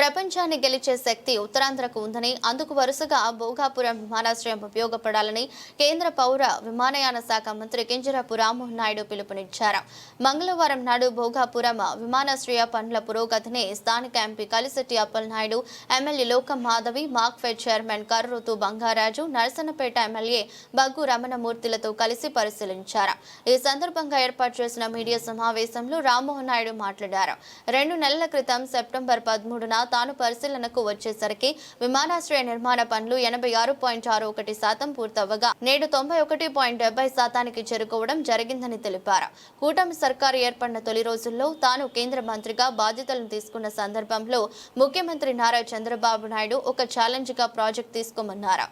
ప్రపంచాన్ని గెలిచే శక్తి ఉత్తరాంధ్రకు ఉందని అందుకు వరుసగా భోగాపురం విమానాశ్రయం ఉపయోగపడాలని కేంద్ర పౌర విమానయాన శాఖ మంత్రి కింజరాపు రామ్మోహన్ నాయుడు పిలుపునిచ్చారు. మంగళవారం నాడు భోగాపురం విమానాశ్రయ పనుల పురోగతిని స్థానిక MP Kalisetti Appalanaidu MLA Lokam Madhavi Markfed chairman Karrothu Bangaraju Narasannapeta MLA Baggu రమణమూర్తిలతో కలిసి పరిశీలించారు. ఈ సందర్భంగా ఏర్పాటు చేసిన మీడియా సమావేశంలో రామ్మోహన్ నాయుడు మాట్లాడారు. రెండు నెలల క్రితం సెప్టెంబర్ పదమూడున తాను పరిశీలనకు వచ్చేసరికి విమానాశ్రయ నిర్మాణ పనులు ఎనభై ఆరు పాయింట్ ఆరు ఒకటి శాతం పూర్తవగా నేడు తొంభై ఒకటి పాయింట్ డెబ్బై శాతానికి చేరుకోవడం జరిగిందని తెలిపారు. కూటమి సర్కారు ఏర్పడిన తొలి రోజుల్లో తాను కేంద్ర మంత్రిగా బాధ్యతలను తీసుకున్న సందర్భంలో ముఖ్యమంత్రి నారా చంద్రబాబు నాయుడు ఒక ఛాలెంజ్గా ప్రాజెక్ట్ తీసుకోమన్నారు.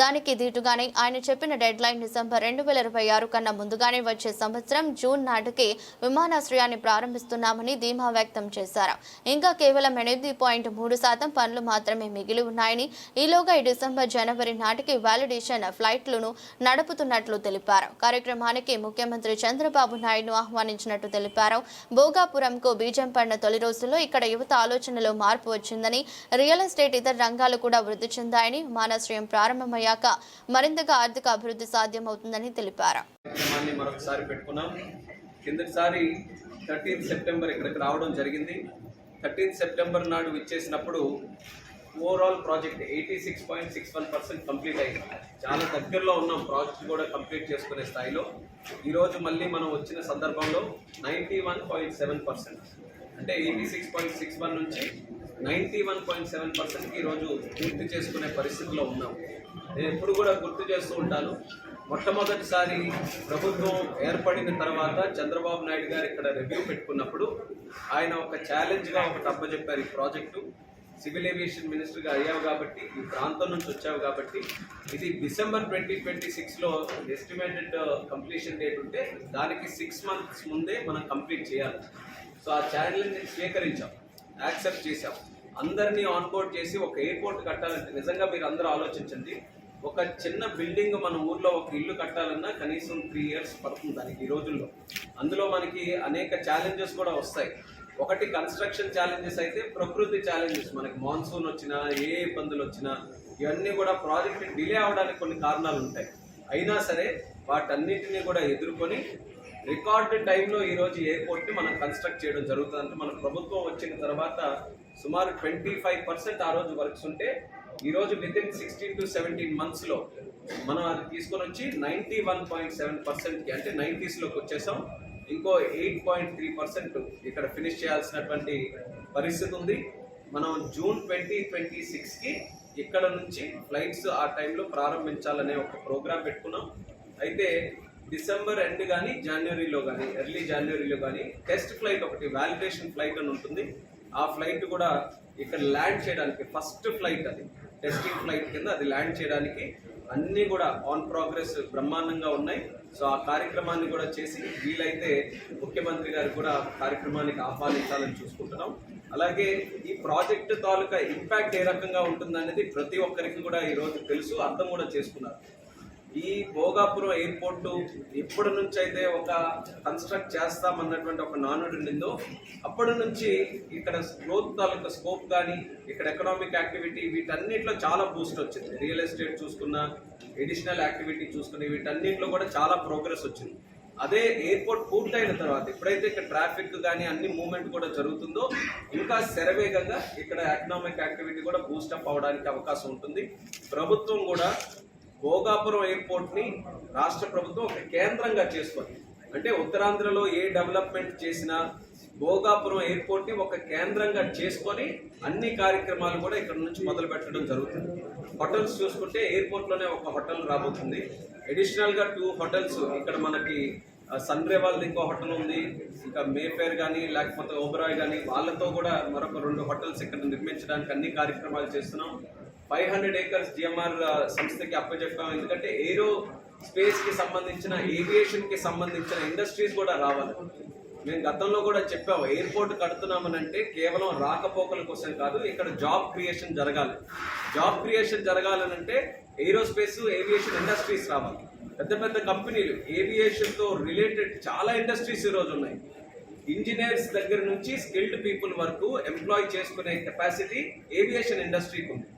దానికి దీటుగానే ఆయన చెప్పిన డెడ్ లైన్ డిసెంబర్ రెండు వేల ఇరవై ఆరు కన్నా ముందుగానే వచ్చే సంవత్సరం జూన్ నాటికి విమానాశ్రయాన్ని ప్రారంభిస్తున్నామని ధీమా వ్యక్తం చేశారు. ఇంకా కేవలం ఎనిమిది పాయింట్ మూడు శాతం పనులు మాత్రమే మిగిలి ఉన్నాయని ఈలోగా ఈ డిసెంబర్ జనవరి నాటికి వాలిడేషన్ ఫ్లైట్లను నడుపుతున్నట్లు తెలిపారు. కార్యక్రమానికి ముఖ్యమంత్రి చంద్రబాబు నాయుడును ఆహ్వానించినట్టు తెలిపారు. భోగాపురంకు బీజం పడిన తొలి రోజుల్లో ఇక్కడ యువత ఆలోచనలో మార్పు వచ్చిందని రియల్ ఎస్టేట్ ఇతర రంగాలు కూడా వృద్ధి చెందాయని విమానాశ్రయం ప్రారంభమయ్యాక మరింతగా ఆర్థిక అభివృద్ధి సాధ్యమవుతుందని తెలిపారు. మరొకసారి పెట్టుకున్నాం. కిందటిసారి థర్టీన్త్ సెప్టెంబర్ ఇక్కడికి రావడం జరిగింది. థర్టీన్ సెప్టెంబర్ నాడు ఇచ్చేసినప్పుడు overall project eighty six point six one percent complete అయింది. చాలా దగ్గరలో ఉన్నాం ప్రాజెక్ట్ కూడా కంప్లీట్ చేసుకునే స్థాయిలో ఈరోజు మళ్ళీ మనం వచ్చిన సందర్భంలో ninety one point seven percent అంటే eighty six point six one నుంచి నైంటీ వన్ పాయింట్ సెవెన్ పర్సెంట్కి ఈరోజు పూర్తి చేసుకునే పరిస్థితిలో ఉన్నాం. నేను ఎప్పుడు కూడా గుర్తు చేస్తూ ఉంటాను మొట్టమొదటిసారి ప్రభుత్వం ఏర్పడిన తర్వాత చంద్రబాబు నాయుడు గారు ఇక్కడ రివ్యూ పెట్టుకున్నప్పుడు ఆయన ఒక ఛాలెంజ్గా ఒకటి అప్పచెప్పారు ఈ ప్రాజెక్టు సివిల్ ఏవియేషన్ మినిస్టర్గా అయ్యావు కాబట్టి ఈ ప్రాంతం నుంచి వచ్చావు కాబట్టి ఇది డిసెంబర్ ట్వంటీ ట్వంటీ సిక్స్లో ఎస్టిమేటెడ్ కంప్లీషన్ డేట్ ఉంటే దానికి సిక్స్ మంత్స్ ముందే మనం కంప్లీట్ చేయాలి. సో ఆ ఛాలెంజ్ని స్వీకరించాం యాక్సెప్ట్ చేశాం. అందరినీ ఆన్బోర్డ్ చేసి ఒక ఎయిర్పోర్ట్ కట్టాలంటే నిజంగా మీరు అందరూ ఆలోచించండి. ఒక చిన్న బిల్డింగ్ మన ఊర్లో ఒక ఇల్లు కట్టాలన్నా కనీసం త్రీ ఇయర్స్ పడుతుంది దానికి ఈ రోజుల్లో. అందులో మనకి అనేక ఛాలెంజెస్ కూడా వస్తాయి. ఒకటి కన్స్ట్రక్షన్ ఛాలెంజెస్ అయితే ప్రకృతి ఛాలెంజెస్ మనకి మాన్సూన్ వచ్చినా ఏ ఇబ్బందులు వచ్చినా ఇవన్నీ కూడా ప్రాజెక్ట్ డిలే అవడానికి కొన్ని కారణాలు ఉంటాయి. అయినా సరే వాటన్నిటిని కూడా ఎదుర్కొని రికార్డు టైంలో ఈరోజు ఎయిర్పోర్ట్ని మనం కన్స్ట్రక్ట్ చేయడం జరుగుతుంది అంటే మన ప్రభుత్వం వచ్చిన తర్వాత సుమారు ట్వంటీ ఫైవ్ పర్సెంట్ ఆ రోజు వర్క్స్ ఉంటే ఈరోజు within sixteen to seventeen మంత్స్లో మనం అది తీసుకొని వచ్చి నైంటీ వన్ పాయింట్ సెవెన్ పర్సెంట్కి అంటే నైంటీస్లోకి వచ్చేసాం. ఇంకో ఎయిట్ పాయింట్ త్రీ పర్సెంట్ ఇక్కడ ఫినిష్ చేయాల్సినటువంటి పరిస్థితి ఉంది. మనం జూన్ ట్వంటీ ట్వంటీ సిక్స్కి ఇక్కడ నుంచి ఫ్లైట్స్ ఆ టైంలో ప్రారంభించాలనే ఒక ప్రోగ్రామ్ పెట్టుకున్నాం. అయితే డిసెంబర్ ఎండ్ కానీ జనవరిలో కానీ ఎర్లీ జనవరిలో కానీ టెస్ట్ ఫ్లైట్ ఒకటి వ్యాలిడేషన్ ఫ్లైట్ అని ఉంటుంది. ఆ ఫ్లైట్ కూడా ఇక్కడ ల్యాండ్ చేయడానికి ఫస్ట్ ఫ్లైట్ అది. టెస్టింగ్ ఫ్లైట్ కింద అది ల్యాండ్ చేయడానికి అన్నీ కూడా ఆన్ ప్రోగ్రెస్ బ్రహ్మాండంగా ఉన్నాయి. సో ఆ కార్యక్రమాన్ని కూడా చేసి వీలైతే ముఖ్యమంత్రి గారు కూడా కార్యక్రమానికి ఆహ్వానించాలని చూసుకుంటున్నాం. అలాగే ఈ ప్రాజెక్ట్ తాలూకా ఇంపాక్ట్ ఏ రకంగా ఉంటుందనేది ప్రతి ఒక్కరికి కూడా ఈరోజు తెలుసు. అర్థం కూడా చేసుకున్నారు. ఈ భోగాపురం ఎయిర్పోర్టు ఎప్పటి నుంచి అయితే ఒక కన్స్ట్రక్ట్ చేస్తామన్నటువంటి ఒక నానుడు ఉండిందో అప్పటి నుంచి ఇక్కడ గ్రోత్ తాలూకా స్కోప్ కానీ ఇక్కడ ఎకనామిక్ యాక్టివిటీ వీటన్నిటిలో చాలా బూస్ట్ వచ్చింది. రియల్ ఎస్టేట్ చూసుకున్న ఎడిషనల్ యాక్టివిటీ చూసుకుని వీటన్నిటిలో కూడా చాలా ప్రోగ్రెస్ వచ్చింది. అదే ఎయిర్పోర్ట్ పూర్తయిన తర్వాత ఎప్పుడైతే ఇక్కడ ట్రాఫిక్ కానీ అన్ని మూమెంట్ కూడా జరుగుతుందో ఇంకా శరవేగంగా ఇక్కడ ఎకనామిక్ యాక్టివిటీ కూడా బూస్టప్ అవడానికి అవకాశం ఉంటుంది. ప్రభుత్వం కూడా భోగాపురం ఎయిర్పోర్ట్ని రాష్ట్ర ప్రభుత్వం ఒక కేంద్రంగా చేసుకొని అంటే ఉత్తరాంధ్రలో ఏ డెవలప్మెంట్ చేసినా భోగాపురం ఎయిర్పోర్ట్ని ఒక కేంద్రంగా చేసుకొని అన్ని కార్యక్రమాలు కూడా ఇక్కడ నుంచి మొదలు పెట్టడం జరుగుతుంది. హోటల్స్ చూసుకుంటే ఎయిర్పోర్ట్లోనే ఒక హోటల్ రాబోతుంది. అడిషనల్గా టూ హోటల్స్ ఇక్కడ మనకి సన్ రే వాళ్ళది ఇంకో హోటల్ ఉంది. ఇంకా మేఫేర్ కానీ లేకపోతే ఓబరాయ్ కానీ వాళ్ళతో కూడా మరొక రెండు హోటల్స్ ఇక్కడ నిర్మించడానికి అన్ని కార్యక్రమాలు చేస్తున్నాం. ఫైవ్ హండ్రెడ్ ఏకర్స్ జిఎంఆర్ సంస్థకి అప్పచెప్పాం ఎందుకంటే ఏరో స్పేస్కి సంబంధించిన ఏవియేషన్కి సంబంధించిన ఇండస్ట్రీస్ కూడా రావాలి. మేము గతంలో కూడా చెప్పాము ఎయిర్పోర్ట్ కడుతున్నామని అంటే కేవలం రాకపోకల కోసం కాదు ఇక్కడ జాబ్ క్రియేషన్ జరగాలి. జాబ్ క్రియేషన్ జరగాలనంటే ఏరోస్పేస్ ఏవియేషన్ ఇండస్ట్రీస్ రావాలి. పెద్ద పెద్ద కంపెనీలు ఏవియేషన్తో రిలేటెడ్ చాలా ఇండస్ట్రీస్ ఈరోజు ఉన్నాయి. ఇంజనీర్స్ దగ్గర నుంచి స్కిల్డ్ పీపుల్ వరకు ఎంప్లాయ్ చేసుకునే కెపాసిటీ ఏవియేషన్ ఇండస్ట్రీకి ఉంది.